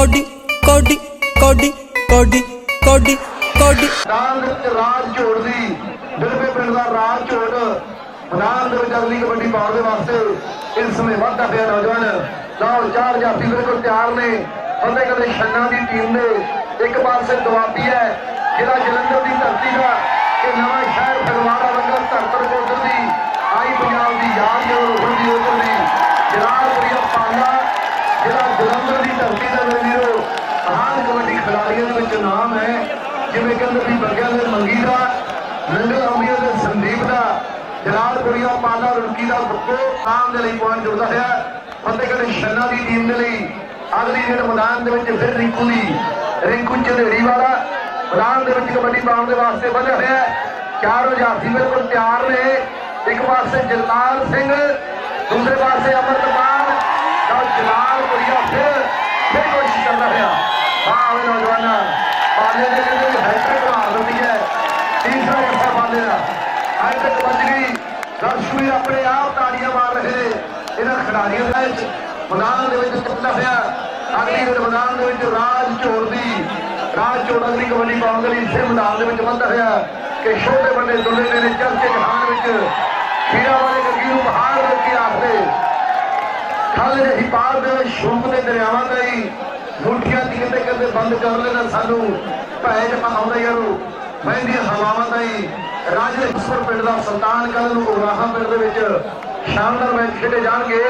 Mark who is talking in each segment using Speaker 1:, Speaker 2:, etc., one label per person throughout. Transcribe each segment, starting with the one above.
Speaker 1: Cody ਕੋਡੀ ਕੋਡੀ ਕੋਡੀ ਕੋਡੀ ਕੋਡੀ।
Speaker 2: ਮੈਦਾਨ ਦੇ ਵਿੱਚ ਰਾਜ ਝੋੜਦੀ ਬਿਲਵੇ ਪਿੰਡ ਦਾ ਰਾਜ ਝੋੜ ਮੈਦਾਨ ਦੇ ਵਿੱਚ ਅਗਲੀ ਕਬੱਡੀ ਪਾਉਣ ਦੇ ਵਾਸਤੇ ਇਸ ਸਮੇਂ ਵਾਧਾ ਪਿਆ ਨੌਜਵਾਨ। ਲਓ, ਚਾਰ ਜਾਤੀ ਬਿਲਕੁਲ ਤਿਆਰ ਨੇ। ਬੰਦੇ ਕਦੇ ਛੰਨਾ ਦੀ ਟੀਮ ਨੇ। ਇੱਕ ਪਾਸੇ ਦੁਆਬੀ ਹੈ, ਜਿਹੜਾ ਜਲੰਧਰ ਦੀ ਧਰਤੀ ਦਾ, ਕਿ ਨਵਾਂ ਸ਼ਹਿਰ ਫਗਵਾੜਾ ਵੰਗਰ ਧਰਤਰ ਕੋਟਰ ਦੀ ਆਈ ਪੰਜਾਬ ਦੀ ਯਾਦ ਜਦੋਂ ਰੋਹਣ ਦੀ ਉਧਰ ਦੀ ਜਲਾਲ ਪ੍ਰਿਆ ਪਾਲਾ ਜਿਹੜਾ ਜਲੰਧਰ ਦੀ ਧਰਤੀ ਦਾ ਮੇਰੇ ਵੀਰੋ ਮਹਾਨ ਕਬੱਡੀ ਖਿਡਾਰੀਆਂ ਵਿੱਚ ਨਾਮ ਹੈ। ਜਿਵੇਂ ਕਹਿੰਦੇ ਵੀ ਬੱਗਿਆਂ ਦੇ ਮੰਗੀ ਦਾ ਨੰਗਲ ਅੰਬੀਆ ਦੇ ਸੰਦੀਪ ਦਾ ਜਲਾਲਪੁਰੀਆ ਪਾਲਾ ਰੁੜਕੀ ਦਾ ਬੁੱਕੋ ਨਾਮ ਦੇ ਲਈ ਪੁਆਇੰਟ ਜੁੜਦਾ ਹੈ। ਫਤਿਹਗੜ੍ਹ ਛੰਨਾ ਦੀ ਟੀਮ ਦੇ ਲਈ ਅਗਲੀ ਜਿਹੜੇ ਮੈਦਾਨ ਦੇ ਵਿੱਚ ਫਿਰ ਰਿੰਕੂ ਦੀ, ਰਿੰਕੂ ਝੰਡੇੜੀ ਵਾਲਾ ਮੈਦਾਨ ਦੇ ਵਿੱਚ ਕਬੱਡੀ ਪਾਉਣ ਦੇ ਵਾਸਤੇ ਵਧਿਆ ਹੋਇਆ ਚਾਰ ਚਾਰੋਂ ਜਾਫੀ ਬਿਲਕੁਲ ਤਿਆਰ ਨੇ। ਇੱਕ ਪਾਸੇ ਜਲਾਲ ਸਿੰਘ, ਦੂਸਰੇ ਪਾਸੇ ਅਮਰਤਪਾਲ, ਤਾਂ ਜਲਾਲਪੁਰੀਆ ਫਿਰ ਫਿਰ ਵਾਹ ਵੇ ਨੌਜਵਾਨਾਂ। ਪਾਲੇ ਦੇ ਕਹਿੰਦੇ ਹੈਟ੍ਰਿਕ ਮਾਰ ਦਿੱਤੀ ਹੈ। ਤੀਸਰਾ ਹਿੱਸਾ ਪਾਲੇ ਦਾ। ਹੈਟ੍ਰਿਕ ਵੱਜ ਗਈ। ਦਰਸ਼ਕ ਆਪਣੇ ਆਪ ਤਾੜੀਆਂ ਮਾਰ ਰਹੇ ਇਹਨਾਂ ਖਿਡਾਰੀਆਂ ਦੇ ਮੈਦਾਨ ਦੇ ਵਿੱਚ ਚੱਲਦਾ ਹੋਇਆ ਅਗਲੀ ਦੇ ਮੈਦਾਨ ਦੇ ਵਿੱਚ ਰਾਜ ਝੋੜ ਦੀ, ਰਾਜ ਝੋੜ ਅਗਲੀ ਕਬੱਡੀ ਪਾਉਣ ਦੇ ਲਈ ਇਸੇ ਮੈਦਾਨ ਦੇ ਵਿੱਚ ਵੱਧਦਾ ਹੋਇਆ ਕਿ ਛੋਟੇ ਵੱਡੇ ਦੁੱਲੇ ਦੇ ਨੇ ਚਰਚੇ ਜਹਾਨ ਵਿੱਚ। ਖੀਰਾ ਵਾਲੇ ਗੱਗੀ ਨੂੰ ਬਹਾਰ ਦੇ ਕੇ ਆਖਦੇ। ਖਲ ਰਹੀ ਪਾਰ ਦੇ ਸ਼ੌਕ ਦੇ ਦਰਿਆਵਾਂ ਦਾ ਹੀ ਬੰਦ ਕਰ ਲੈਣਾ ਸਾਨੂੰ। ਭੈ ਆਉਂਦਾ ਯਾਰੋ ਮਹਿੰਦੀਆਂ ਹਵਾਵਾਂ ਦਾ ਹੀ ਰਾਜੇ ਅਕਸਰ ਪਿੰਡ ਦਾ ਸੁਲਤਾਨ ਕੱਲ ਨੂੰ ਉਗਰਾਹਾਂ ਪਿੰਡ ਦੇ ਵਿੱਚ ਸ਼ਾਨਦਾਰ ਮੈਚ ਖੇਡੇ ਜਾਣਗੇ।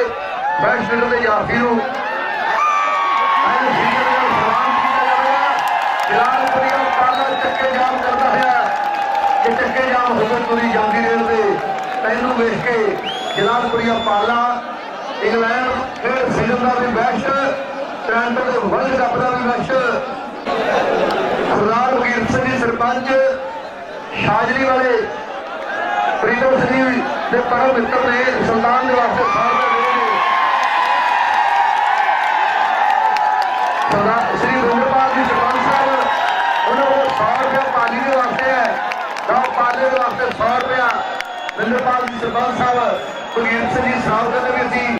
Speaker 2: ਮੈਚ ਖੇਡਣ ਦੇ ਜਾਫੀ ਨੂੰ ਐਨ ਪ੍ਰਿਆ ਪਾਲਾ ਚੱਕੇ ਜਾਮ ਕਰਦਾ ਹੋਇਆ ਕਿ ਚੱਕੇ ਜਾਮ ਹੋ ਗਏ ਤੁਰੀ ਜਾਂਦੀ ਰੇਲ ਦੇ ਤੈਨੂੰ ਵੇਖ ਕੇ ਜਲਾਲਪੁਰੀਆ ਪਾਲਾ ਇੰਗਲੈਂਡ ਫਿਰ ਸੀਜ਼ਨ ਦਾ ਵੀ ਟ੍ਰਾਂਟੋ ਦੇ ਵਰਲਡ ਕੱਪ ਦਾ ਵੀ ਬੈਸਟ ਸਰਦਾਰ ਵਕੀਲ ਸਿੰਘ ਜੀ ਸਰਪੰਚ ਸ਼ਾਜਲੀ ਵਾਲੇ ਪ੍ਰੀਤਮ ਸਿੰਘ ਦੇ ਪਰਮ ਮਿੱਤਰ ਨੇ ਸੁਲਤਾਨ ਦੇ ਵਾਸਤੇ ਸਰਦਾਰ ਸ੍ਰੀ ਗੁਰਪਾਲ ਜੀ ਸਰਪੰਚ ਸਾਹਿਬ, ਉਹਨਾਂ ਕੋਲ 100 ਰੁਪਏ ਪਾਲੀ ਦੇ ਵਾਸਤੇ ਹੈ। ਤਾਂ ਪਾਲੇ ਦੇ ਵਾਸਤੇ 100 ਰੁਪਏ ਗੁਰਪਾਲ ਜੀ ਸਰਪੰਚ ਸਾਹਿਬ, ਕੁਲਦੀਪ ਸਿੰਘ ਜੀ ਸਾਹਿਬ ਕਹਿੰਦੇ ਵੀ ਅਸੀਂ